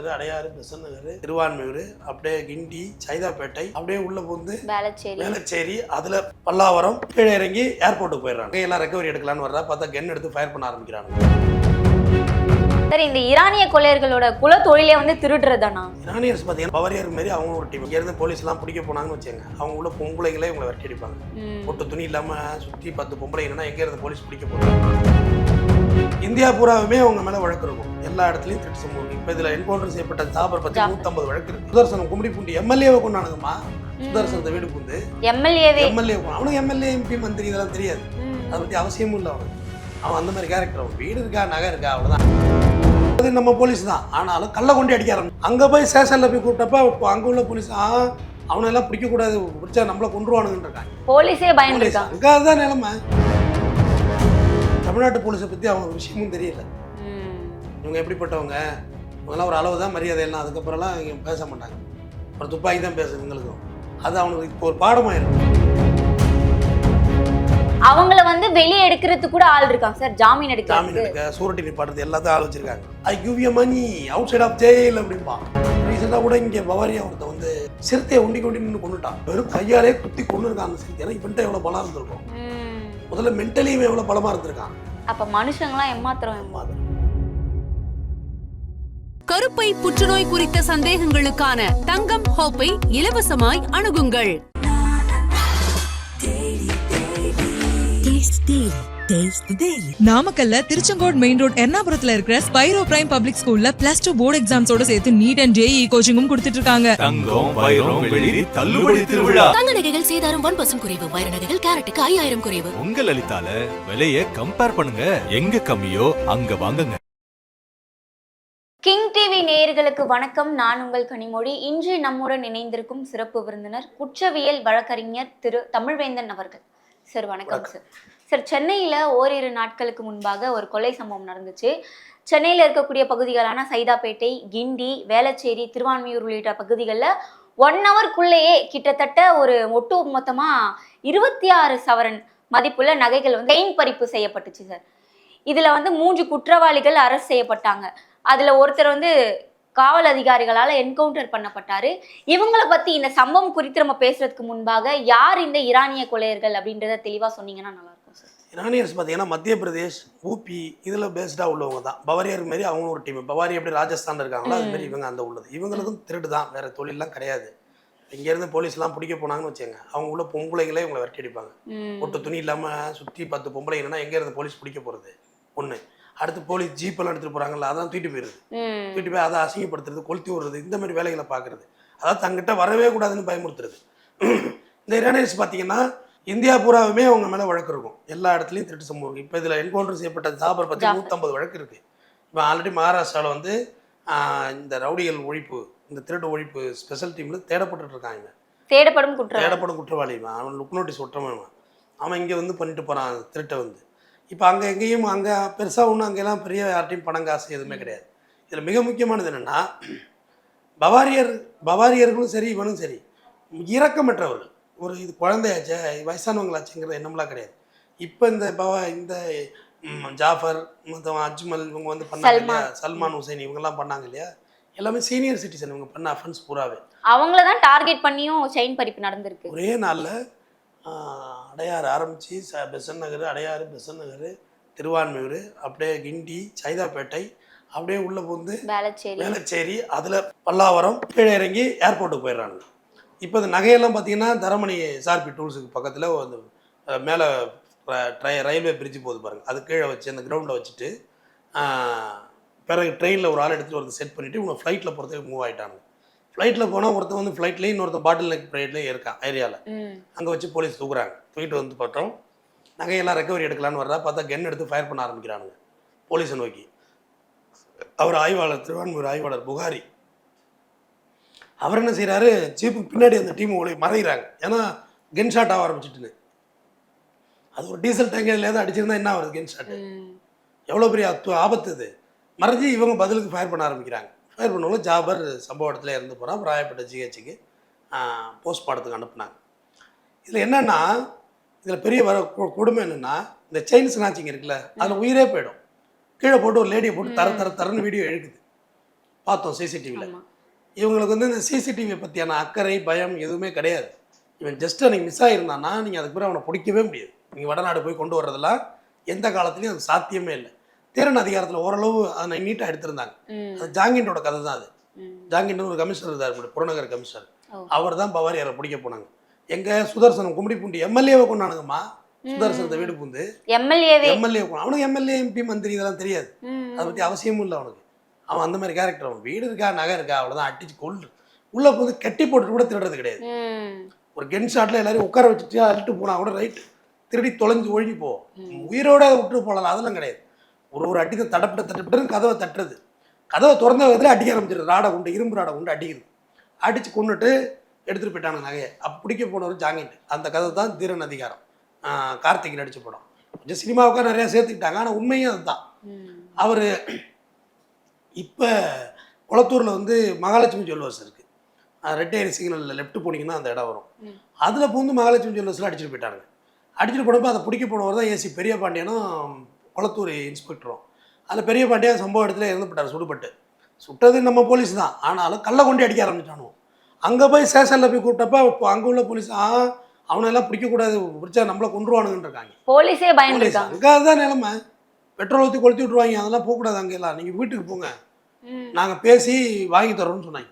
நகர் அடையாறு பெசன் நகர் திருவான்மையூர் அப்படியே கிண்டி சைதாப்பேட்டை அப்படியே உள்ள புகுந்து வேளச்சேரி. அதுல பல்லாவரம் கீழே இறங்கி ஏர்போர்ட்டுக்கு போயிடுறாங்க. எல்லாம் ரெக்கவரி எடுக்கலான்னு வர்றா பார்த்தா கன் எடுத்து ஃபயர் பண்ண ஆரம்பிக்கிறாங்க. சார் இந்த ஈரானிய கொள்ளையர்களோட குல தொழிலே வந்து திருடுறதானா இரானியர்ஸ் பார்த்தீங்கன்னா பவரியர் மாரி அவங்க ஒரு டீம் இங்கேருந்து போலீஸ்லாம் பிடிக்க போனாங்கன்னு வச்சுங்க அவங்க உள்ள பொம்பளைங்களே இவங்களை விரட்டி அடிப்பாங்க. பொட்டு துணி இல்லாமல் சுற்றி பத்து பொம்பளைங்கன்னா எங்கே இருந்து போலீஸ் பிடிக்க போகிறாங்க இந்தியா பூராவுமே அவங்க மேலே வழக்கு இருக்கும். எல்லா இடத்துலையும் திருட்டு சம்பவம் இப்போ இதில் என்கவுண்டர் செய்யப்பட்ட ஜாபர் ஜாபர். நூற்றம்பது வழக்கு இருக்கு. சுதர்சனம் கும்படி பூண்டி எம்எல்ஏவை கொண்டானுங்கம்மா சுதர்சனத்தை வீடு பூந்து. எம்எல்ஏவே எம்எல்ஏ அவனுக்கு எம்எல்ஏ எம்பி மந்திரி இதெல்லாம் தெரியாது. அதை பற்றி அவசியமும் இல்லை அவனுக்கு. அவன் அந்த மாதிரி கேரக்டர் அவன் வீடு இருக்கா நகை இருக்கா அவ்வளோதான் அது நம்ம போலீஸ் தான். ஆனாலும் கள்ள கொண்டு அடிக்க ஆரம்பிச்சு அங்கே போய் ஸ்டேஷனில் போய் கூப்பிட்டப்ப அங்கே உள்ள போலீஸ் ஆ அவனெல்லாம் பிடிக்கக்கூடாது. பிடிச்சா நம்மளை கொண்டுருவானுங்கன்னு இருக்காங்க. போலீஸே பயந்துருக்காங்க அங்கே அதுதான் நிலைமை. தமிழ்நாட்டு போலீஸை பற்றி அவங்க விஷயமும் தெரியல. இவங்க எப்படிப்பட்டவங்க? இவங்கெல்லாம் ஒரு அளவு தான் மரியாதை எல்லாம். அதுக்கப்புறம்லாம் இவங்க பேச மாட்டாங்க. அப்புறம் துப்பாக்கி தான் பேசும் இவங்களுக்கும். அது அவனுக்கு இப்போ ஒரு பாடமாயிரும். அவங்கள வந்து வெளியே எடுக்கிறதுக்கு கூட ஆள் இருக்காங்க சார். ஜாமீன் ஜாமீன் எடுக்கிறதுக்கு எடுக்க சூரட்டி நிப்பாட்டுறது எல்லாத்தையும் ஆள் வச்சிருக்காங்க. I give you money outside of jail அப்படிம்பா ரீசெண்டாக கூட இங்கே பவாரியா ஒருத்த வந்து சிறுத்தையை உண்டி கொண்டு நின்று கொண்டுட்டான் வெறும் கையாலே குத்தி கொண்டு இருக்கான் அந்த சிறுத்தை ஏன்னா இவன்ட்ட எவ்வளோ பலம் இருந்திருக்கும்? முதல்ல மென்டலியும் எவ்வளோ பலமாக இருந்திருக்கான்? அப்ப மனுஷங்களாம் ஏமாத்துறோம். மாதிரி கருப்பை புற்றுநோய் குறித்த சந்தேகங்களுக்கான தங்கம் ஹோப்பை இலவசமாய் அணுகுங்கள். நாமக்கல்ல திருச்செங்கோடு மெயின் ரோட் எர்ணாபுரத்துல இருக்கிற ஸ்பைரோ பிரைம் பப்ளிக் ஸ்கூல்ல பிளஸ் டூ போர்டு எக்ஸாம்ஸோட சேர்த்து நீட் அண்ட் ஜேஇ கோச்சிங்கும் கொடுத்துட்டு இருக்காங்க தங்கம் வைரம் வெளிரி தள்ளுபடி திருவிழா. தங்க நகைகள் சேதாரம் ஒன் பர்சன்ட் குறைவு வைர நகைகள் கேரட்டுக்கு ஐயாயிரம் குறைவு. உங்க லலிதால விலைய கம்பேர் பண்ணுங்க. எங்க கம்மியோ அங்க வாங்குங்க. கிங் டிவி நேயர்களுக்கு வணக்கம். நான் உங்கள் கனிமொழி. இன்று நம்முடன் இணைந்திருக்கும் சிறப்பு விருந்தினர் குற்றவியல் வழக்கறிஞர் திரு தமிழ்வேந்தன் அவர்கள். சார் வணக்கம். சார். சார் சென்னையில் ஓரிரு நாட்களுக்கு முன்பாக ஒரு கொலை சம்பவம் நடந்துச்சு. சென்னையில் இருக்கக்கூடிய பகுதிகளான சைதாப்பேட்டை கிண்டி வேளச்சேரி திருவான்மையூர் உள்ளிட்ட பகுதிகளில் ஒன் ஹவர்க்குள்ளேயே கிட்டத்தட்ட ஒரு ஒட்டு மொத்தமாக இருபத்தி ஆறு சவரன் மதிப்புள்ள நகைகள் வந்து செயின் பறிப்பு செய்யப்பட்டுச்சு சார். இதில் வந்து மூன்று குற்றவாளிகள் அரெஸ்ட் செய்யப்பட்டாங்க. அதில் ஒருத்தர் வந்து காவல் அதிகாரிகளால் என்கவுண்டர் பண்ணப்பட்டார். இவங்களை பற்றி இந்த சம்பவம் குறித்து நம்ம பேசுறதுக்கு முன்பாக யார் இந்த ஈரானிய கொலையர்கள் அப்படின்றத தெளிவாக சொன்னீங்கன்னா நல்லா இரானியர்ஸ் பார்த்தீங்கன்னா மத்திய பிரதேஷ் ஊபி இதில் பேஸ்டாக உள்ளவங்க தான். பவாரியார் மாரி அவங்க ஒரு டீம் பவாரி எப்படி ராஜஸ்தானில் இருக்காங்களோ அது மாதிரி இவங்க அந்த உள்ளது. இவங்களுக்கும் திருட்டு தான். வேறு தொழிலெலாம் கிடையாது. இங்கேருந்து போலீஸ்லாம் பிடிக்க போனாங்கன்னு வச்சுங்க அவங்க உள்ள பொம்பளைங்களே இவங்களை விரட்டி அடிப்பாங்க. ஒட்டு துணி இல்லாமல் சுற்றி பத்து பொம்பளைங்கன்னா எங்கே இருந்து போலீஸ் பிடிக்க போகிறது ஒன்று அடுத்து போலீஸ் ஜீப்பெல்லாம் எடுத்துகிட்டு போகிறாங்கல்ல அதான் தூக்கிட்டு போயிடுது. தூக்கிட்டு போய் அதை அசிங்கப்படுத்துறது கொளுத்தி விடுறது இந்த மாதிரி வேலைகளை பார்க்குறது. அதாவது தங்கிட்ட வரவே கூடாதுன்னு பயமுறுத்துறது. இந்த இரானியர்ஸ் பார்த்தீங்கன்னா இந்தியா பூராவுமே அவங்க மேலே வழக்கு இருக்கும். எல்லா இடத்துலையும் திருட்டு சம்பவம் இருக்குது இப்போ இதில் என்கவுண்டர் செய்யப்பட்ட ஜாபர் பற்றி. நூற்றம்பது வழக்கு இருக்குது இப்போ ஆல்ரெடி மகாராஷ்டிராவில் வந்து இந்த ரவுடிகள் ஒழிப்பு இந்த திருட்டு ஒழிப்பு ஸ்பெஷல் டீமில் தேடப்பட்டுட்டு இருக்காங்க. தேடப்படும் குற்றம் தேடப்படும் குற்றவாளி. அவன் லுக் நோட்டீஸ் இவன். அவன் இங்கே வந்து பண்ணிட்டு போகிறான் திருட்டை வந்து. இப்போ அங்கே எங்கேயும் அங்கே பெருசாக ஒன்றும் அங்கெல்லாம் பெரிய யார்ட்டையும் பணம் காசு எதுவுமே கிடையாது. இதில் மிக முக்கியமானது என்னென்னா பவாரியர் பவாரியர்களும் சரி இவனும் சரி இரக்கமற்றவர்கள். ஒரு இது குழந்தையாச்சே வயசானவங்களாச்சுங்கிற எண்ணம்லாம் கிடையாது. இப்போ இந்த பவா இந்த ஜாஃபர் அஜ்மல் இவங்க வந்து பண்ணாங்க இல்லையா? சல்மான். சல்மான் ஹுசைன் இவங்கெல்லாம் பண்ணாங்க இல்லையா? எல்லாமே சீனியர் சிட்டிசன் இவங்க பண்ண அஃபென்ஸ் பூராவே. அவங்கள தான் டார்கெட் பண்ணியும் செயின் பறிப்பு நடந்திருக்கு. ஒரே நாளில் அடையாறு ஆரம்பித்து ச பெசன் நகர் அடையாறு பெசன் நகர் திருவான்மையூர் அப்படியே கிண்டி சைதாப்பேட்டை அப்படியே உள்ளே புகுந்து வேளச்சேரி. வேளச்சேரி அதில் பல்லாவரம் கீழே இறங்கி ஏர்போர்ட்டுக்கு போயிடுறாங்க இப்போ இந்த நகையெல்லாம் பார்த்தீங்கன்னா தரமணி சார்பி டூல்ஸுக்கு பக்கத்தில் அந்த மேலே ட்ரை ரயில்வே பிரிட்ஜ் போகுது பாருங்கள் அது கீழே வச்சு அந்த கிரவுண்டில் வச்சுட்டு பிறகு ட்ரெயினில் ஒரு ஆள் எடுத்துகிட்டு ஒருத்தர் செட் பண்ணிவிட்டு இவங்க ஃப்ளைட்டில் போகிறதுக்கு மூவ் ஆகிட்டாங்க ஃப்ளைட்டில் போனால் ஒருத்தன் வந்து ஃப்ளைட்லேயும் இன்னொருத்தன் பாட்டில் நெக் ஃப்ளைட்லேயும் இருக்கான் ஏரியாவில். அங்கே வச்சு போலீஸ் தூக்குறாங்க. தூக்கிட்டு வந்து பார்த்தோம். நகையெல்லாம் ரெக்கவரி எடுக்கலான்னு வர்றா பார்த்தா கன் எடுத்து ஃபயர் பண்ண ஆரம்பிக்கிறானுங்க போலீஸை நோக்கி. அவர் ஆய்வாளர் திருவான்மூர் ஆய்வாளர் புகாரி அவர் என்ன செய்கிறாரு ஜீப்புக்கு பின்னாடி அந்த டீம் ஒளி மறைகிறாங்க ஏன்னா கென் ஷாட் ஆக ஆரம்பிச்சிட்டுன்னு. அது ஒரு டீசல் டேங்கர்லேருந்து அடிச்சிருந்தா என்ன ஆகுது கென் ஷாட்டு எவ்வளோ பெரிய அத்து ஆபத்து இது. மறைஞ்சு இவங்க பதிலுக்கு ஃபயர் பண்ண ஆரம்பிக்கிறாங்க. ஃபயர் பண்ணவங்களும் ஜாபர் சம்பவ இடத்துல இறந்து போகிறான் ராயப்பட்ட ஜிஹெச்சுக்கு போஸ்ட்மார்ட்டத்துக்கு அனுப்புனாங்க. இதில் என்னென்னா இதில் பெரிய வர கொடுமை என்னென்னா இந்த செயின் ஸ்நாச்சிங் இருக்குல்ல அதில் உயிரே போயிடும். கீழே போட்டு ஒரு லேடியை போட்டு தர தர தரன்னு வீடியோ எழுக்குது. பார்த்தோம் சிசிடிவியில் இவங்களுக்கு வந்து இந்த சிசிடிவியை பற்றியான அக்கறை பயம் எதுவுமே கிடையாது. இவன் ஜஸ்ட் அன்னைக்கு மிஸ் ஆகிருந்தான்னா நீங்கள் அதுக்கு பிறகு அவனை பிடிக்கவே முடியாது. நீங்கள் வடநாடு போய் கொண்டு வர்றதெல்லாம் எந்த காலத்துலையும் அது சாத்தியமே இல்லை. திறன் அதிகாரத்தில் ஓரளவு அதை நீட்டாக எடுத்திருந்தாங்க. அது ஜாங்கிண்டோட கதை தான் அது. ம். ஜாங்கின்னு ஒரு கமிஷனர் இருந்தார் புறநகர் கமிஷனர். அவர் தான் பவாரியாரை பிடிக்க போனாங்க. எங்க சுதர்சனம் கும்மிடிப்பூண்டி எம்எல்ஏவை கொண்டானுங்கம்மா. சுதர்சனத்தை வீடு பூந்து எம்எல்ஏவே. எம்எல்ஏ அவனுக்கு எம்எல்ஏ எம்பி மந்திரி இதெல்லாம் தெரியாது. அதை பற்றி அவசியமும் இல்லை அவனுக்கு. அவன் அந்த மாதிரி கேரக்டர் அவன் வீடு இருக்கா நகை இருக்கா அவ்வளோதான் அடிச்சு கொள்ளு உள்ளே போது கட்டி போட்டு கூட திருடுறது கிடையாது. ஒரு கென் ஷாட்டில் எல்லாரையும் உட்கார வச்சுட்டு அழுட்டு போனா கூட ரைட் திருடி தொலைஞ்சு ஒழுகி போ. உயிரோட விட்டு போகலாம் அதெல்லாம் கிடையாது. ஒரு ஒரு அடி தான் தடப்பட்டு தட்டப்பட்டு கதவை தட்டுறது. கதவை திறந்த விதத்தில் அடிக்க ஆரம்பிச்சிடுது ராடை கொண்டு இரும்பு ராடை கொண்டு அடிக்கிறது அடித்து கொண்டுட்டு எடுத்துகிட்டு போயிட்டாங்க நகையை. அப்போ பிடிக்க போனவர் ஜாங்கிட்டு அந்த கதை தான் தீரன் அதிகாரம். கார்த்திக் நடிச்ச படம். கொஞ்சம் சினிமாவுக்காக நிறையா சேர்த்துக்கிட்டாங்க. ஆனால் உண்மையும் அதுதான். அவர் இப்போ குளத்தூரில் வந்து மகாலட்சுமி ஜுவல்லர்ஸ் இருக்குது ரெட் ஏரி சிக்னலில் லெஃப்ட் போனீங்கன்னா அந்த இடம் வரும். அதில் பூந்து மகாலட்சுமி ஜுவல்லர்ஸில் அடிச்சுட்டு போயிட்டாங்க. அடிச்சுட்டு போனப்போ அதை பிடிக்க போனவர் தான் ஏசி பெரிய பாண்டியனும் குளத்தூர் இன்ஸ்பெக்டரும் அதில் பெரிய பாண்டியன் சம்பவ இடத்துல இறந்து போட்டார் சுடுபட்டு. சுட்டது நம்ம போலீஸ் தான். ஆனாலும் கல்லை கொண்டு அடிக்க ஆரம்பிச்சானுவோம் அங்கே போய் ஸ்டேஷனில் போய் கூப்பிட்டப்ப அங்கே உள்ள போலீஸ் ஆ அவனெல்லாம் பிடிக்கக்கூடாது பிடிச்சா நம்மளை கொண்டுருவானுங்கன்னு இருக்காங்க. போலீஸே பயந்துருக்காங்க. அங்கே அதுதான் நிலைமை. பெட்ரோல் ஊற்றி கொளுத்தி விட்ருவாங்க அதெல்லாம் போகக்கூடாது அங்கே எல்லாம் நீங்கள் வீட்டுக்கு போங்க. ம். நாங்கள் பேசி வாங்கி தரோம்னு சொன்னாங்க.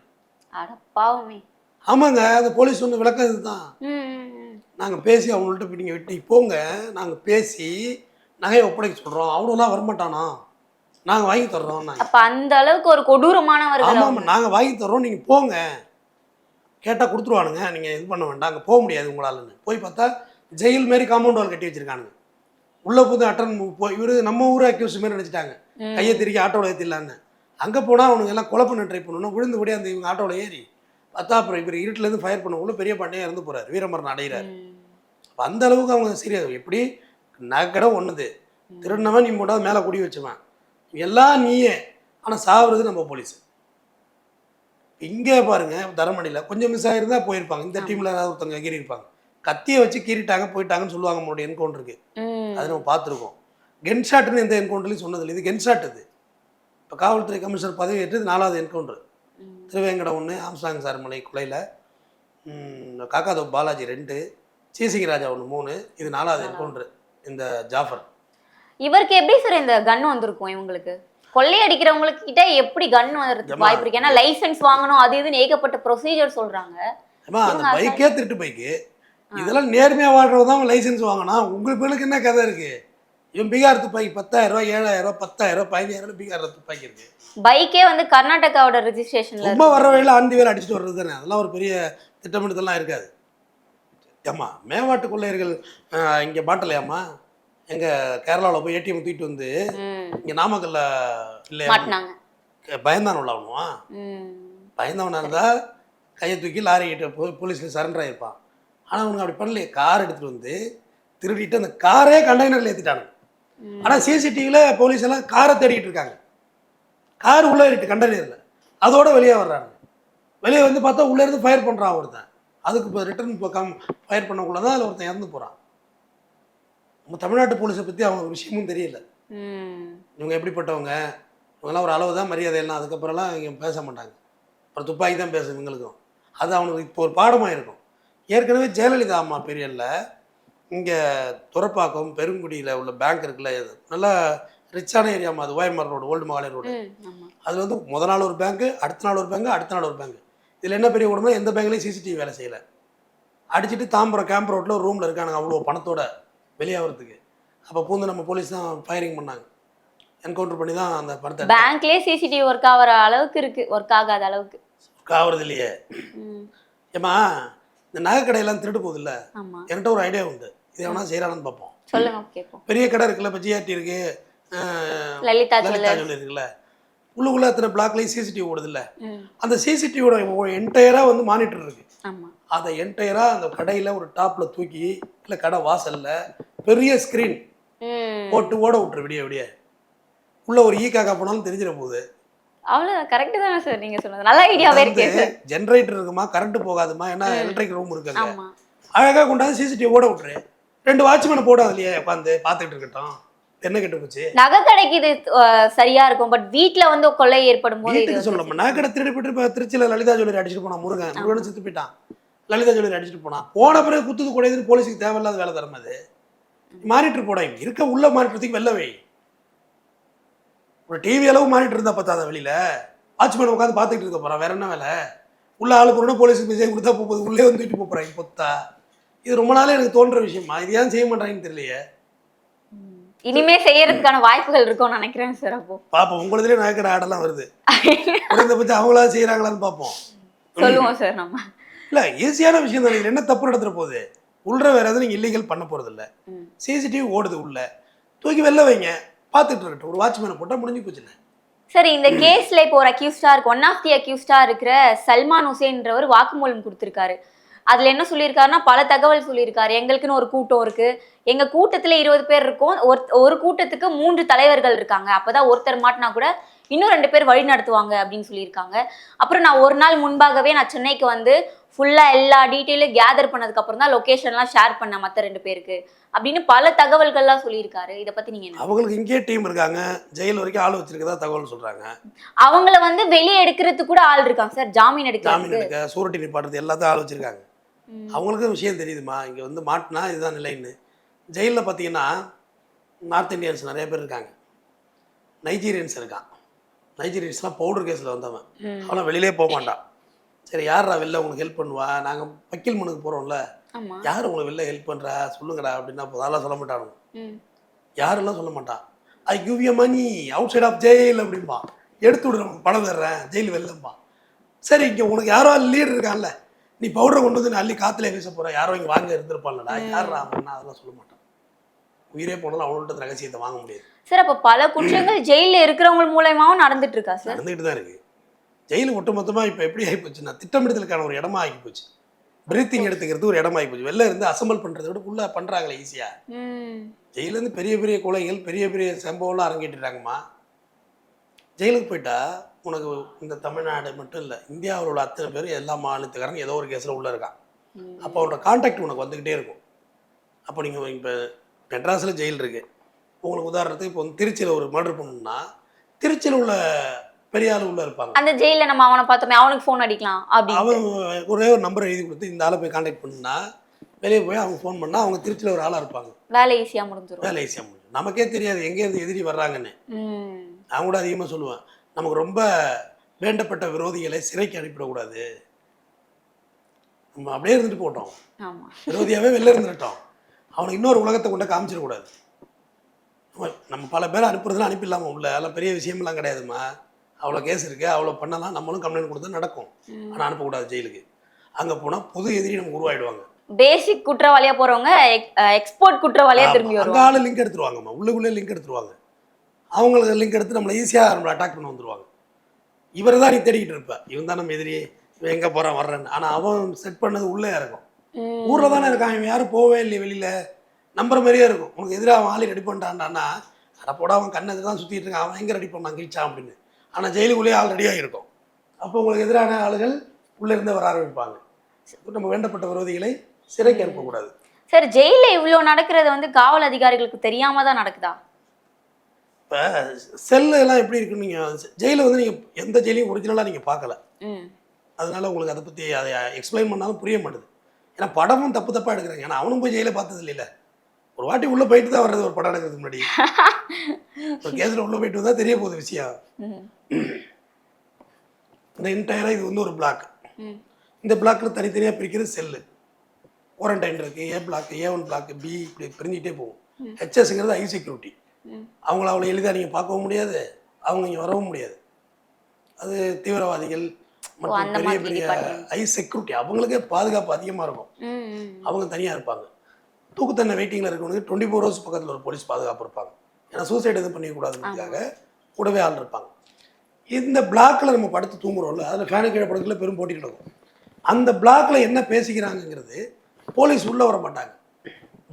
ஆமாங்க. அந்த போலீஸ் சொன்ன விளக்கம் இதுதான். நாங்கள் பேசி அவங்கள்ட்ட நீங்கள் விட்டு போங்க. நாங்கள் பேசி நகையை ஒப்படைக்க சொல்கிறோம் அவனுலாம் வரமாட்டானா? நாங்கள் வாங்கி தர்றோம் அப்ப அந்த அளவுக்கு ஒரு அவங்க. ஆமாம் நாங்கள் வாங்கி தர்றோம். நீங்கள் போங்க. கேட்டால் கொடுத்துருவானுங்க. நீங்கள் இது பண்ண வேண்டாம். அங்கே போக முடியாது உங்களாலன்னு. போய் பார்த்தா ஜெயில் மாரி காம்பவுண்ட் வால் கட்டி வச்சிருக்கானுங்க. உள்ளே புது அட்டன் இவரு நம்ம ஊர் அக்யூஸ் மாரி நினச்சிட்டாங்க. கையை திருக்கி ஆட்டோவில் ஏற்றிடலான்னு அங்கே போனால் அவனுங்க எல்லாம் பண்ண ட்ரை பண்ணணும். விழுந்து விடிய அந்த இவங்க ஆட்டோவில் ஏறி பார்த்தா அப்புறம் இவர் இருட்டிலேருந்து ஃபயர் பண்ணக்குள்ள பெரிய பாண்டியன் இறந்து போகிறார் வீரமரன் அடைகிறார். அப்ப அந்த அளவுக்கு அவங்க சீரியஸ் எப்படி? நகை ஒண்ணுது. திருடினவன் நீ மூடாவது மேலே குடி வச்சுவன். எல்லாம் நீயே. ஆனால் சாவுறது நம்ம போலீஸ் இங்கே பாருங்க தரமணியில் கொஞ்சம் மிஸ் ஆகிருந்தா போயிருப்பாங்க. இந்த டீமில் ஒருத்தவங்க கீறி இருப்பாங்க கத்தியை வச்சு கீறிட்டாங்க போயிட்டாங்கன்னு சொல்லுவாங்க நம்மளுடைய என்கவுண்டருக்கு. அது நம்ம பார்த்துருக்கோம். கென்ஷாட்னு எந்த என்கவுண்டர்லையும் சொன்னதில்லை. இது கென்ஷாட் இது இப்போ காவல்துறை கமிஷனர் பதவி ஏற்றது நாலாவது என்கவுண்டர். திருவேங்கடம் ஒன்று ஆம்சாங் சார்மலை கொலையில் காக்காதோ பாலாஜி ரெண்டு சீசிங்க ராஜா ஒன்று மூணு இது நாலாவது என்கவுண்டர் இந்த ஜாஃபர். இவருக்கு எப்படி சார் இந்த கன் வந்திருக்கும் இவங்களுக்கு? கொள்ளையடிக்கிறவங்களுக்கு கிட்ட எப்படி கன் வர்றதுக்கு வாய்ப்பு இருக்கு? ஏன்னா லைசென்ஸ் வாங்கணும் அது இதுன்னு ஏகப்பட்ட ப்ரொசீஜர் சொல்றாங்க. அந்த பைக்கே திருட்டு பைக்கு இதெல்லாம் நேர்மையாக வாழ்றவங்க தான் லைசன்ஸ் வாங்கினா உங்களுக்கு பேருக்கு என்ன கதை இருக்கு? இவன் பீகார் துப்பாக்கி பத்தாயிரம் ரூபாய் ஏழாயிரம் ரூபாய் பத்தாயிரம் ரூபாய் பதினாயிரம் ரூபாய் பீகார் துப்பாக்கி இருக்கு. பைக்கே வந்து கர்நாடகாவோட ரெஜிஸ்ட்ரேஷன்ல சும்மா வர வழியில் ஆண்டி வேலை அடிச்சுட்டு வர்றது தானே? அதெல்லாம் ஒரு பெரிய திட்டமிடுதெல்லாம் இருக்காது. ஏம்மா மேவாட்டு கொள்ளையர்கள் இங்கே மாட்டலையாம்மா எங்கள் கேரளாவில் போய் ஏடிஎம் தூக்கிட்டு வந்து இங்கே நாமக்கல்ல இல்லையா? பயந்தான் உள்ளவனுவா ம். பயந்தவனா இருந்தால் கையை தூக்கி லாரி கிட்ட போய் போலீஸில் சரண்டர் ஆகிருப்பான் ஆனால் அவனுங்க அப்படி பண்ணலையே. கார் எடுத்துகிட்டு வந்து திருடிட்டு அந்த காரே கண்டெய்னரில் ஏற்றிட்டானுங்க. ஆனால் சிசிடிவியில் போலீஸ் எல்லாம் காரை தேடிட்டு இருக்காங்க. கார் உள்ளே இருக்கு கண்டெய்னரில். அதோட வெளியே வர்றாங்க. வெளியே வந்து பார்த்தா உள்ளே இருந்து ஃபயர் பண்ணுறான் ஒருத்தன். அதுக்கு இப்போ ரிட்டர்ன் இப்போ கம் ஃபயர் பண்ணக்குள்ள தான் அதில் ஒருத்தன் இறந்து போகிறான் நம்ம தமிழ்நாட்டு போலீஸை பற்றி அவங்க விஷயமும் தெரியல. இவங்க எப்படிப்பட்டவங்க? இவங்கெல்லாம் ஒரு அளவு தான் மரியாதை எல்லாம். அதுக்கப்புறம்லாம் இவங்க பேச மாட்டாங்க. அப்புறம் துப்பாக்கி தான் பேசும் இவங்களுக்கும். அது அவனுக்கு இப்போ ஒரு பாடமாக இருக்கும் ஏற்கனவே ஜெயலலிதா அம்மா பீரியடில் இங்கே துறப்பாக்கம் பெருங்குடியில் உள்ள பேங்க் இருக்குல்ல இது நல்லா ரிச்சான ஏரியாமா அது Oyamar road old Mahali road அதில் வந்து முத நாள் ஒரு பேங்க்கு அடுத்த நாள் ஒரு பேங்க் அடுத்த நாள் ஒரு பேங்க் இதில் என்ன பெரிய உடம்பு எந்த பேங்க்லேயும் சிசிடிவி வேலை செய்யலை. அடிச்சுட்டு தாம்பரம் கேம்ப் ரோட்டில் ஒரு ரூமில் இருக்கானுங்க அவ்வளோ பணத்தோட வெளியாகிறதுக்கு அப்போ பூந்து நம்ம போலீஸ் தான் ஃபயரிங் பண்ணாங்க. என்கவுண்டர் பண்ணி தான் அந்த பணத்தை. பேங்க்லயே சிசிடிவி ஒர்க் ஆகிற அளவுக்கு இருக்கு ஒர்க் ஆகாத அளவுக்கு. ஆகுறது இல்லையே. ஏம்மா இந்த நகை கடையெல்லாம் திருட்டு போகுதுல்ல? என்கிட்ட ஒரு ஐடியா உண்டு. இது எவனா செய்கிறான்னு பார்ப்போம். சொல்லுங்க பெரிய கடை இருக்குல்ல இப்போ ஜிஆர்டி இருக்கு லலிதா ஜுவல்லரி இருக்குல்ல. உள்ளுக்குள்ள அத்தனை பிளாக்லேயும் சிசிடிவி ஓடுதுல்ல. அந்த சிசிடிவியோட என்டையராக வந்து மானிட்டர் இருக்கு. அதை என்டையராக அந்த கடையில் ஒரு டாப்பில் தூக்கி இல்லை கடை வாசலில் பெரிய ஸ்க்ரீன். போட்டு ஓட விட்டுரு விடிய விடிய உள்ள ஒரு ஈ காக்கா போனாலும் தெரிஞ்சிட போகுது. அவ்வளவு கரெக்ட் தானே சார் நீங்க சொன்னது. நல்ல ஐடியாவே இருக்கே ஜென்ரேட்டர் இருக்குமா கரண்ட் போகாதுமா ஏன்னா எலக்ட்ரிக் ரூம் இருக்காங்க ஆமா. அழகாக கொண்டாந்து சிசிடிவி ஓட விட்டுரு. ரெண்டு வாட்ச்மேனை போடாது இல்லையா உட்காந்து பார்த்துக்கிட்டு இருக்கட்டும். என்ன கெட்டு போச்சு? நகை கடைக்கு இது சரியா இருக்கும் பட் வீட்ல வந்து கொள்ளை ஏற்படும் போது வீட்டுக்கு சொல்லணும் நான் கடை திருடி போயிட்டு திருச்சியில் லலிதா ஜுவல்லரி அடிச்சுட்டு போனான் முருகன் முருகன் செத்து போயிட்டான். லலிதா ஜுவல்லரி அடிச்சுட்டு போனான் போன பிறகு குத்துது கூடாதுன்னு போலீஸுக்கு தேவையில்லாத வேலை தரும் அது மானிட்டர் போட இருக்க உள்ள மானிட்டருக்கு வெளில வை. ஒரு டிவி அளவு மானிட்டர் இருந்தா பார்த்தாத வெளியில. வாட்ச்மேன் உட்காந்து பார்த்துக்கிட்டு இருக்க போறான். வேற என்ன வேலை? உள்ள ஆளு போறோம்னா போலீஸுக்கு மெசேஜ் கொடுத்தா போகுது உள்ளே வந்து தூக்கிட்டு போப் போறாங்க பொத்தா இது ரொம்ப நாளே எனக்கு தோன்ற விஷயமா? இது ஏன் செய்ய மாட்டாங்கன்னு தெரியலையே. இனிமே செய்யறதுக்கான வாய்ப்புகள் இருக்கும்னு நினைக்கிறேன் சார் அப்போ. பாப்போம். உங்களதுலேயே நகைக்கடை ஆடெல்லாம் வருது. குறைந்தபட்சம் அவங்களா செய்யறாங்களான்னு பார்ப்போம் சொல்லுவோம் சார் நம்ம. இல்ல ஈஸியான விஷயம் தான். என்ன தப்பு நடந்துற போகுது? உள்ள வேற எதுவும் நீங்க இல்லீகல் பண்ண போறது இல்ல. சிசிடிவி ஓடுது உள்ள. தூக்கி வெளில வைங்க. பார்த்துட்டு இருக்கட்டும் ஒரு வாட்ச்மேனை போட்டால் முடிஞ்சு போச்சுல்ல சரி இந்த கேஸ்ல இப்போ ஒரு அக்யூஸ்டா இருக்கு. ஒன் ஆஃப் தி அக்யூஸ்டா இருக்கிற சல்மான் ஹுசேன்றவர் வாக்குமூலம் கொடுத்திருக்காரு. அதுல என்ன சொல்லியிருக்காருன்னா பல தகவல் சொல்லியிருக்காரு. எங்களுக்குன்னு ஒரு கூட்டம் இருக்கு. எங்க கூட்டத்துல இருபது பேர் இருக்கும். ஒரு ஒரு கூட்டத்துக்கு மூன்று தலைவர்கள் இருக்காங்க. அப்பதான் ஒருத்தர் மாட்டினா கூட இன்னும் ரெண்டு பேர் வழி நடத்துவாங்க அப்படின்னு சொல்லியிருக்காங்க. அப்புறம் நான் ஒரு நாள் முன்பாகவே நான் சென்னைக்கு வந்து ஃபுல்லா எல்லா டீட்டெயிலும் கேதர் பண்ணதுக்கு அப்புறம் தான் லொகேஷன்லாம் ஷேர் பண்ணேன் மற்ற ரெண்டு பேருக்கு. அப்படின்னு பல தகவல்கள்லாம் சொல்லியிருக்காரு. இதை பத்தி நீங்க என்ன அவங்களுக்கு இங்கேயே டீம் இருக்காங்க. ஜெயில் வரைக்கும் ஆள் வச்சிருக்கதா தகவல் சொல்றாங்க. அவங்கள வந்து வெளியே எடுக்கிறதுக்கு கூட ஆள் இருக்காங்க சார். ஜாமீன் ஜாமீன் எடுக்கிறதுக்கு எடுக்க சூரட்டி நிப்பாட்டுறது எல்லாத்தையும் ஆள் வச்சிருக்காங்க. ம். அவங்களுக்கும் விஷயம் தெரியுதுமா? இங்க வந்து மாட்டினா இதுதான் நிலைன்னு. ஜெயிலில் பார்த்தீங்கன்னா நார்த் இந்தியன்ஸ் நிறைய பேர் இருக்காங்க. நைஜீரியன்ஸ் இருக்கான். நைஜீரியன்ஸ்லாம் பவுடர் கேஸில் வந்தவன். அவனை வெளியிலே போக மாட்டான். சரி யாரா வெளில உங்களுக்கு ஹெல்ப் பண்ணுவா? நாங்கள் வக்கீல் மனுக்கு போகிறோம்ல யார் உங்களுக்கு வெளில ஹெல்ப் பண்ணுறா சொல்லுங்கடா அப்படின்னா அப்போ அதெல்லாம் சொல்ல மாட்டானுங்க. யாரெல்லாம் சொல்ல மாட்டான்? I give you money outside of jail அப்படிம்பா எடுத்து விடு நமக்கு பணம் தர்றேன். ஜெயில் வெளிலம்பா சரி இங்கே உனக்கு யாரோ லீடர் இருக்கான்ல. நீ பவுடரை கொண்டு வந்து நீ அள்ளி காத்துல வீச போற யாரோ இங்கே வாங்க இருந்திருப்பான்லடா. யாரா அவன்னா அதெல்லாம் சொல்ல மாட்டான். உயிரே போனாலும் அவங்கள்ட்ட ரகசியத்தை வாங்க முடியாது. சார் அப்ப பல குற்றங்கள் ஜெயில இருக்கிறவங்க மூலயமாவும் நடந்துட்டு இருக்கா சார்? நடந்துக்கிட்டு தான் இருக்கு. ஜெயில் ஒட்டுமொத்தமாக இப்போ எப்படி ஆகி போச்சுன்னா திட்டமிடுதலுக்கான ஒரு இடமா ஆகி போச்சு. பிரீத்திங் எடுத்துக்கிறது ஒரு இடமா ஆகி போச்சு. வெளில இருந்து அசம்பிள் பண்ணுறதை விட உள்ள பண்ணுறாங்களே ஈஸியாக. ஜெயிலேருந்து பெரிய பெரிய கொலைகள் பெரிய பெரிய சம்பவம்லாம் அரங்கேற்றிட்டாங்கம்மா. ஜெயிலுக்கு போயிட்டா உனக்கு இந்த தமிழ்நாடு மட்டும் இல்லை இந்தியாவில் உள்ள அத்தனை பேர் எல்லா மாநிலத்துக்காரங்க ஏதோ ஒரு கேஸில் உள்ளே இருக்கான். அப்போ அவனோட கான்டாக்ட் உனக்கு வந்துக்கிட்டே இருக்கும். அப்போ நீங்கள் இப்போ மெட்ராஸில் ஜெயில் இருக்கு. உங்களுக்கு உதாரணத்துக்கு இப்போ வந்து திருச்சியில் ஒரு மர்டர் பண்ணணும்னா திருச்சியில் உள்ள பெரிய ஆள் உள்ளே இருப்பாங்க. அந்த ஜெயில நம்ம அவனை பார்த்தோமே அவனுக்கு ஃபோன் அடிக்கலாம் அப்படி அவன் ஒரே ஒரு நம்பரை எழுதி கொடுத்து இந்த ஆளை போய் கான்டாக்ட் பண்ணுனா வெளியே போய் அவங்க ஃபோன் பண்ணால் அவங்க திருச்சியில் ஒரு ஆளாக இருப்பாங்க. வேலை ஈஸியா முடிஞ்சிரும். வேலை ஈஸியாக முடியும் நமக்கே தெரியாது எங்கேருந்து எதிரி வர்றாங்கன்னு. நான் கூட அதிகமாக சொல்லுவேன் நமக்கு ரொம்ப வேண்டப்பட்ட விரோதிகளை சிறைக்கு அனுப்பிடக்கூடாது. நம்ம அப்படியே இருந்துட்டு போட்டோம். விரோதியாகவே வெளில இருந்துட்டோம். அவனுக்கு இன்னொரு உலகத்தை கொண்டு காமிச்சிடக்கூடாது. நம்ம பல பேர் அனுப்புறதுலாம் அனுப்பிடலாமா உள்ள? அதெல்லாம் பெரிய விஷயம்லாம் கிடையாதும்மா. அவ்வளோ கேஸ் இருக்குது அவ்வளோ பண்ணலாம் நம்மளும் கம்ப்ளைண்ட் கொடுத்தா நடக்கும். ஆனால் அனுப்பக்கூடாது ஜெயிலுக்கு. அங்கே போனால் புது எதிரி நமக்கு உருவாயிடுவாங்க. பேசிக் குற்றவாளியா போறவங்க எக்ஸ்போர்ட் குற்றவாளியா திரும்பி வருவாங்க. ஆளு லிங்க் எடுத்துருவாங்கம்மா. உள்ளுக்குள்ளே லிங்க் எடுத்துருவாங்க. அவங்களுக்கு லிங்க் எடுத்து நம்மளை ஈஸியாக நம்மளை அட்டாக் பண்ண வந்துருவாங்க. இவரை தான் நீ தேடிக்கிட்டு இருப்ப. இவன் தான் நம்ம எதிரி. இவன் எங்கே போகிறான் வர்றேன்னு. ஆனால் அவன் செட் பண்ணது உள்ளே இருக்கும் ம். ஊரில் தானே இருக்கான் இவன் யாரும் போவே இல்லையே வெளியில். நம்புற மாதிரியே இருக்கும். உனக்கு எதிராக அவன் ஆளி ரெடி பண்ணிட்டான்டான்னா அட போடா அவன் கண்ணது தான் சுற்றிட்டு இருக்கான். அவன் எங்கே ரெடி பண்ணான் கிழிச்சான் அப்படின்னு. ஆனால் ஜெயிலுக்குள்ளேயே ஆள் ரெடியாக இருக்கும் அப்போ உங்களுக்கு எதிரான ஆளுகள் உள்ளே இருந்து வர ஆரம்பிப்பாங்க. நம்ம வேண்டப்பட்ட விரோதிகளை சிறைக்கு அனுப்பக்கூடாது சார் ஜெயில இவ்ளோ நடக்கிறது வந்து காவல் அதிகாரிகளுக்கு தெரியாம தான் நடக்குதா? இப்போ செல்லு எல்லாம் எப்படி இருக்குன்னு நீங்கள் ஜெயிலில் வந்து நீங்கள் எந்த ஜெயிலையும் ஒரிஜினலாக நீங்கள் பார்க்கல. அதனால உங்களுக்கு அதை பற்றி அதை எக்ஸ்பிளைன் பண்ணாலும் புரிய மாட்டுது. ஏன்னா படமும் தப்பு தப்பாக எடுக்கிறாங்க. ஏன்னா அவனும் போய் ஜெயிலை பார்த்தது இல்லைல்ல ஒரு வாட்டி உள்ளே போயிட்டு தான் வர்றது ஒரு படம் எடுக்கிறதுக்கு முன்னாடி. ஒரு கேஸில் உள்ளே போயிட்டு வந்தால் தெரிய போகுது விஷயம். இந்த என்டையராக இது வந்து ஒரு பிளாக். இந்த பிளாக்ல தனித்தனியாக பிரிக்கிறது செல்லு குவாரண்டைன் இருக்குது A block A one block B இப்படி பிரிஞ்சுக்கிட்டே போகும். ஹெச்எஸ்ங்கிறது ஐ செக்யூரிட்டி. அவங்கள அவ்வளோ எளிதாக நீங்கள் பார்க்கவும் முடியாது. அவங்க இங்கே வரவும் முடியாது. அது தீவிரவாதிகள் மற்றும் பெரிய பெரிய. ஐ செக்யூரிட்டி அவங்களுக்கே பாதுகாப்பு அதிகமாக இருக்கும். அவங்க தனியாக இருப்பாங்க. தூக்குத்தண்டனை வெயிட்டிங்கில் இருக்கவனுக்கு டுவெண்ட்டி ஃபோர் ஹவர்ஸ் பக்கத்தில் ஒரு போலீஸ் பாதுகாப்பு இருப்பாங்க. ஏன்னா சூசைட் எதுவும் பண்ணிக்கூடாதுன்றதுக்காக கூடவே ஆள் இருப்பாங்க. இந்த பிளாக்ல நம்ம படுத்து தூங்குறோம்ல அதில் ஃபேனு கீழே படுக்கல பெரும் போட்டி நடக்கும். அந்த பிளாக்ல என்ன பேசிக்கிறாங்கங்கிறது போலீஸ் உள்ளே வர மாட்டாங்க.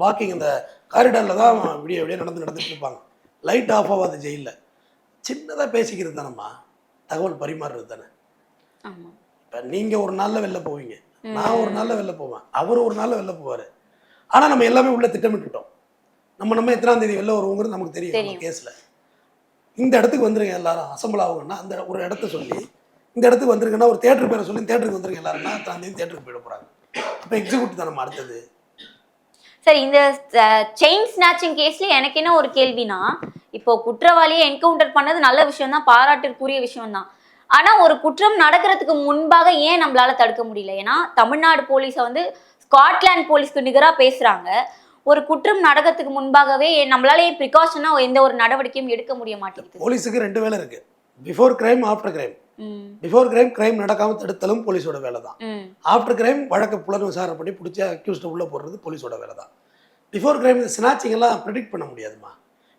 வாக்கிங் இந்த காரிடாரில் தான் விடிய விடிய நடந்து நடந்துட்டு இருப்பாங்க. லைட் ஆஃப் ஆகாது ஜெயிலில் சின்னதாக பேசிக்கிறது தானம்மா. தகவல் பரிமாறுறது தானே. இப்போ நீங்கள் ஒரு நாளில் வெளில போவீங்க. நான் ஒரு நாளில் வெளில போவேன். அவர் ஒரு நாளில் வெளில போவார். ஆனால் நம்ம எல்லாமே உள்ள திட்டமிட்டுட்டோம் நம்ம நம்ம எத்தனாம் தேதி வெளில வருவோங்கிறது நமக்கு தெரியும். தெரியும். கேஸில் இந்த இடத்துக்கு வந்துருங்க எல்லாரும். அசம்பிள் ஆகுங்கன்னா அந்த ஒரு இடத்த சொல்லி இந்த இடத்துக்கு வந்திருக்குன்னா ஒரு தேட்டர் பேரை சொல்லி தேட்டருக்கு வந்துருங்க எல்லாருன்னா அத்தனாம் தேதி தேட்டருக்கு போயிட போகிறாங்க அப்போ எக்ஸிக்யூட்டிவ் தான் நம்ம அடுத்தது? சார் இந்த செயின் ஸ்நாச்சிங் கேஸ்ல எனக்கு என்ன ஒரு கேள்வினா இப்போ குற்றவாளியை என்கவுண்டர் பண்ணது நல்ல விஷயம் தான் பாராட்டிற்குரிய விஷயம் தான் ஆனா ஒரு குற்றம் நடக்கிறதுக்கு முன்பாக ஏன் நம்மளால தடுக்க முடியல? ஏன்னா தமிழ்நாடு போலீஸை வந்து ஸ்காட்லாந்து போலீஸ்க்கு நிகரா பேசுறாங்க. ஒரு குற்றம் நடக்கிறதுக்கு முன்பாகவே நம்மளால ப்ரிகாஷனா எந்த ஒரு நடவடிக்கையும் எடுக்க முடிய மாட்டேங்குது? போலீஸுக்கு ரெண்டு வேலை இருக்கு. Before crime after crime before crime crime நடக்காம தடுத்தலும் போலீஸோட வேலை தான். ஆஃப்டர் கிரைம் வழக்கு புலன் விசாரணை பண்ணி பிடிச்சி அக்யூஸ்ட்டை உள்ளே போடுறது போலீஸோட வேலை தான். பிஃபோர் கிரைம் இந்த ஸ்னாச்சிங் எல்லாம் ப்ரிடிக்ட் பண்ண முடியாதுமா?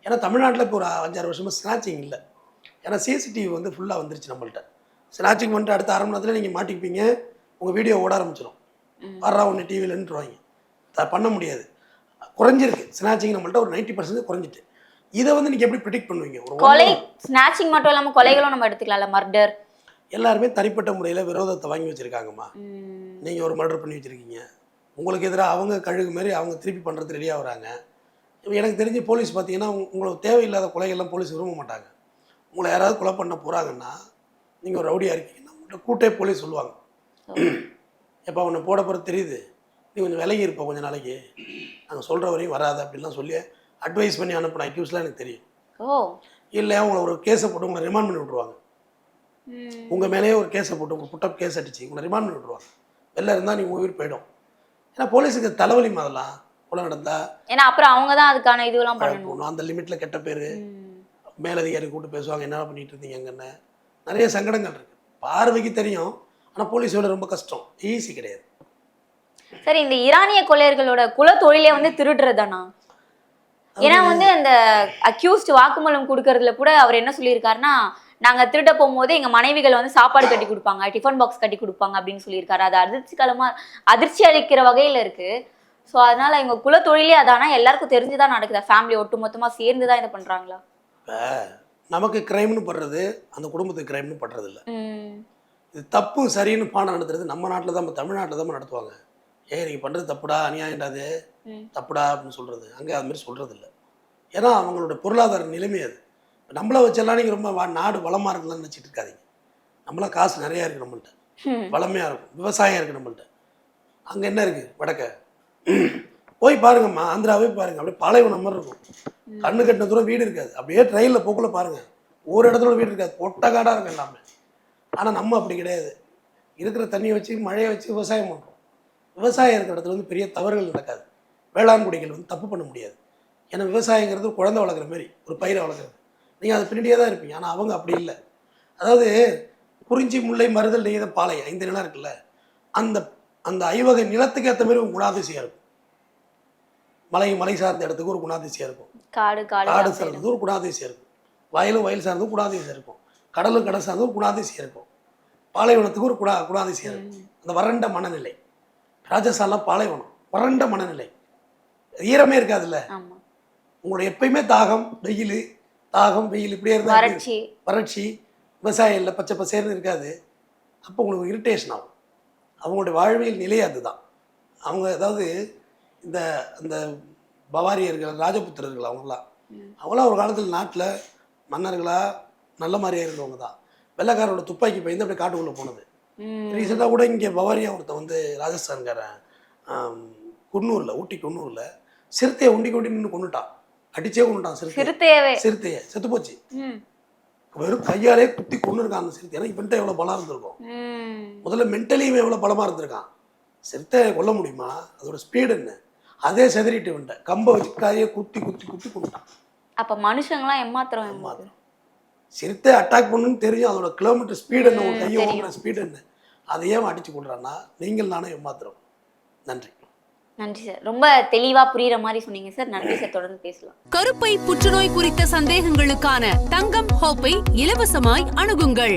ஏன்னா தமிழ்நாட்டில் இப்போ ஒரு அஞ்சாறு வருஷமா ஸ்னாச்சிங் இல்லை. ஏன்னா சிசிடிவி வந்து ஃபுல்லாக வந்துருச்சு நம்மள்ட்ட. ஸ்னாச்சிங் பண்ணிட்டு அடுத்த அரை மணி நேரத்தில் நீங்கள் மாட்டிப்பீங்க. உங்கள் வீடியோ ஓட ஆரம்பிச்சிடும். வர்றா ஒன்று டிவிலன்ட்டுருவாங்க அதை பண்ண முடியாது. குறைஞ்சிருக்கு. ஸ்னாச்சிங் நம்மள்ட்ட ஒரு நைன்ட்டி பர்சன்டேஜ் குறைஞ்சிட்டு. இதை வந்து நீங்கள் எப்படி ப்ரிடிக்ட் பண்ணுவீங்க? ஒரு கொலை ஸ்நாச்சிங் மட்டும் இல்லாம கொலைகளும் நம்ம எடுத்துக்கலாம்ல மர்டர் எல்லாருமே தனிப்பட்ட முறையில் விரோதத்தை வாங்கி வச்சுருக்காங்கம்மா. நீங்கள் ஒரு மர்டர் பண்ணி வச்சுருக்கீங்க. உங்களுக்கு எதிராக அவங்க கழுகு மாதிரி அவங்க திருப்பி பண்ணுறது ரெடியாக வராங்க இப்ப எனக்கு தெரிஞ்சு போலீஸ் பார்த்தீங்கன்னா உங்க- உங்களுக்கு தேவையில்லாத கொலைகள்லாம் போலீஸ் விரும்ப மாட்டாங்க. உங்களை யாராவது கொலை பண்ண போகிறாங்கன்னா நீங்கள் ஒரு ரவுடியாக இருக்கீங்கன்னா உங்கள்கிட்ட கூட்டே போலீஸ் சொல்லுவாங்க. எப்போ அவனை போட போகிறது தெரியுது. நீ கொஞ்சம் விலகி இருப்ப கொஞ்ச நாளைக்கு. நாங்கள் சொல்கிற வரையும் வராது அப்படின்லாம் சொல்லி அட்வைஸ் பண்ணி அனுப்பின அக்யூஸ்லாம் எனக்கு தெரியும். இல்லை உங்களை ஒரு கேஸை போட்டு உங்களை ரிமாண்ட் பண்ணி விட்ருவாங்க. உங்கள் மேலேயே ஒரு கேஸை போட்டு உங்கள் புட்டப் கேஸ் அடிச்சு உங்களை ரிமாண்ட் பண்ணி விட்ருவாங்க வெளில இருந்தால் நீங்கள் உயிர் போயிடும். ஏன்னா போலீஸுக்கு தலைவலி அதெல்லாம் கொலை நடந்தா. ஏன்னா அப்புறம் அவங்க தான் அதுக்கான இதுவெல்லாம் பண்ணணும். அந்த லிமிட்டில் கெட்ட பேர். மேலதிகாரி கூப்பிட்டு பேசுவாங்க என்ன பண்ணிட்டு இருந்தீங்க அங்கன்னு நிறைய சங்கடங்கள் இருக்குது பார்வைக்கு தெரியும் ஆனால் போலீஸோட ரொம்ப கஷ்டம். ஈஸி கிடையாது. சரி இந்த ஈரானிய கொள்ளையர்களோட குல தொழிலே வந்து திருடுறதானா ஏன்னா வந்து அந்த அக்யூஸ்ட் வாக்குமூலம் கொடுக்கறதுல கூட அவர் என்ன சொல்லியிருக்காருன்னா நாங்க திருட போகும்போது எங்க மனைவிகள் வந்து சாப்பாடு கட்டி கொடுப்பாங்க டிஃபன் பாக்ஸ் கட்டி கொடுப்பாங்க அப்படின்னு சொல்லியிருக்காரு. அது அதிர்ச்சிகரமா அதிர்ச்சி அளிக்கிற வகையில இருக்கு. ஸோ அதனால இவங்க குல தொழிலே அதானா? எல்லாருக்கும் தெரிஞ்சுதான் நடக்குதா? ஃபேமிலி ஒட்டு மொத்தமா சேர்ந்து தான் இதை பண்றாங்களா? இப்போ நமக்கு கிரைம்னு படுறது அந்த குடும்பத்துக்கு கிரைம்னு படுறது இல்லை இது தப்பு சரின்னு பாடம் நடத்துறது நம்ம நாட்டில் தான் நம்ம தமிழ்நாட்டில் தான் நடத்துவாங்க. ஏய் நீங்கள் பண்ணுறது தப்புடா ம். தப்புடா அப்படின்னு சொல்கிறது அங்கே அது மாதிரி சொல்கிறது இல்லை ஏன்னா அவங்களோட பொருளாதார நிலைமை அது. இப்ப நம்மள வச்செல்லாம் நீங்கள் ரொம்ப நாடு வளமாக இருக்குன்னு நினச்சிட்டு இருக்காதீங்க. நம்மளாம் காசு நிறையா இருக்குது நம்மள்ட்ட. ம். வளமையாக இருக்கும். விவசாயம் இருக்குது நம்மள்ட்ட. அங்கே என்ன இருக்குது வடக்க. போய் பாருங்கம்மா ஆந்திராவே பாருங்க. அப்படியே பாலைவனம் மாதிரி இருக்கும். கண்ணு கட்டின தூரம் வீடு இருக்காது. அப்படியே ட்ரெயினில் போக்குள்ள பாருங்க. ஒரு இடத்துல வீடு இருக்காது. பொட்டக்காடாக இருக்கும் எல்லாமே. ஆனால் நம்ம அப்படி கிடையாது. இருக்கிற தண்ணியை வச்சு மழையை வச்சு விவசாயம் பண்ணுறோம் விவசாயம் இருக்கிற இடத்துல வந்து பெரிய தவறுகள் நடக்காது. வேளாண் குடிகள் வந்து தப்பு பண்ண முடியாது. ஏன்னா விவசாயங்கிறது குழந்தை வளர்க்குற மாதிரி ஒரு பயிரை வளர்க்குறது. நீங்கள் அது பின்னாடியே தான் இருப்பீங்க. ஆனால் அவங்க அப்படி இல்லை. அதாவது குறிஞ்சி முல்லை மருதல் நெய்த பாலை ஐந்து நிலம் இருக்குல்ல அந்த அந்த ஐவகை நிலத்துக்கு ஏற்ற மாதிரி ஒரு குணாதிசயம் இருக்கும். மலை மலை சார்ந்த இடத்துக்கு ஒரு குணாதிசயம் இருக்கும். காடு காடு சார்ந்தது ஒரு குணாதிசயம் இருக்கும். வயலும் வயல் சார்ந்தது குணாதிசயம் இருக்கும். கடலும் கடல் சார்ந்தது ஒரு குணாதிசயம் இருக்கும். பாலைவனத்துக்கு ஒரு குணா குணாதிசயம் இருக்கும். அந்த வறண்ட மனநிலை. ராஜஸ்தான்லாம் பாலைவனம் வறண்ட மனநிலை. ஈரமே இருக்காதுல்ல? உங்களோட எப்பயுமே தாகம் வெயில் தாகம் வெயில் இப்படியே இருந்தா எப்படி இருக்கும்? வறட்சி. வறட்சி விவசாயம் இல்லை பச்சை பசேர்னு இருக்காது. அப்போ உங்களுக்கு இரிட்டேஷன் ஆகும். அவங்களுடைய வாழ்வியல் நிலை அதுதான். அவங்க அதாவது இந்த இந்த பவாரியர்கள் ராஜபுத்திரர்கள் அவங்களாம் அவங்களாம் ஒரு காலத்தில் நாட்டில் மன்னர்களா நல்ல மாதிரியா இருந்தவங்க தான். வெள்ளைக்காரோட துப்பாக்கி பயந்து அப்படியே காட்டுக்குள்ளே போனது. ரீசெண்டாக கூட இங்கே பவாரியா ஒருத்தன் வந்து ராஜஸ்தான்காரன் குன்னூரில் ஊட்டி குன்னூரில் சிறுத்தையை உண்டி கொண்டி நின்று கொண்டுட்டான் அடிச்சே கொண்டுட்டான் சிறுத்தை சிறுத்தையவே. சிறுத்தையை. செத்து போச்சு. வெறும் கையாலே குத்தி கொண்டு இருக்கான் அந்த சிறுத்தை. ஏன்னா இவன்ட்ட எவ்வளோ பலம் இருந்திருக்கும். முதல்ல மென்டலி இவன் எவ்வளோ பலமாக இருந்திருக்கான். சிறுத்தையை கொல்ல முடியுமா? அதோட ஸ்பீடு என்ன? அதே செதறிட்டு வந்துட்டேன் கம்பை வச்சு கையை குத்தி குத்தி குத்தி கொண்டுட்டான் அப்ப மனுஷங்களாம் ஏமாத்துறோம் ஏமாத்துறோம். சிறுத்தை அட்டாக் பண்ணுன்னு தெரியும். அதோட கிலோமீட்டர் ஸ்பீடு என்ன ஒரு கையை. ஓடுற ஸ்பீடு என்ன? அதை ஏன் அடிச்சு கொள்றான்னா நீங்கள் நானே ஏமாத்துறோம். நன்றி. நன்றி சார் ரொம்ப தெளிவா புரியுற மாதிரி சொன்னீங்க சார் நன்றி சார் தொடர்ந்து பேசலாம். கருப்பை புற்றுநோய் குறித்த சந்தேகங்களுக்கான தங்கம் ஹோப்பை இலவசமாய் அணுகுங்கள்.